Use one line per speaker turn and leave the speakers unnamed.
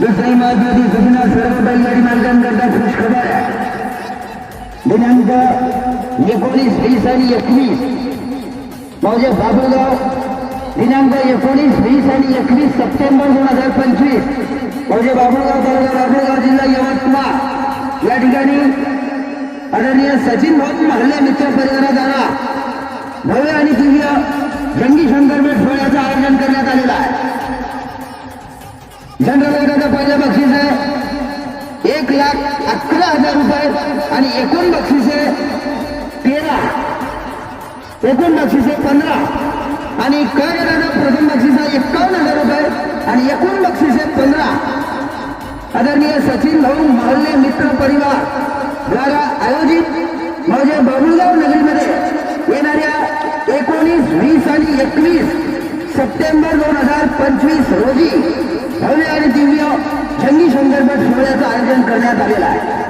दुसरी महत्वाची सूचना सर्व बैलगाडी मालकांकरता खुश खबर आहे. दिनांक एकोणीस वीस आणि एकवीस. मौजे बाबूगाव दिनांक एकोणीस वीस आणि एकवीस सप्टेंबर दोन हजार पंचवीस. मौजे बाबूगाव तालुका बाबूगाव जिल्हा यवतमाळ. या ठिकाणी आदरणीय सचिन भाऊ महल्ले मित्र परिवाराद्वारा भव्य आणि दिव्य जंगी शंकरपेठ सोहळ्याचं आयोजन करण्यात आलेलं आहे. जनरल लाख अकरा हजार रुपये आणि एकूण बक्षिसे तेरा एकूण बक्षिसे पंधरा आणि क प्रथम बक्षिसा आहे एक्कावन्न हजार रुपये आणि एकूण बक्षिसे पंधरा आदरणीय सचिन भाऊ महल्ले मित्र परिवार द्वारा आयोजित म्हणजे बाबुलगाव नगरीमध्ये येणाऱ्या एकोणीस वीस आणि एकवीस सप्टेंबर दोन हजार पंचवीस रोजी भव्य आणि दिव्य जंगी संदर्भात सोहळ्याचं आयोजन करण्यात आलेलं आहे.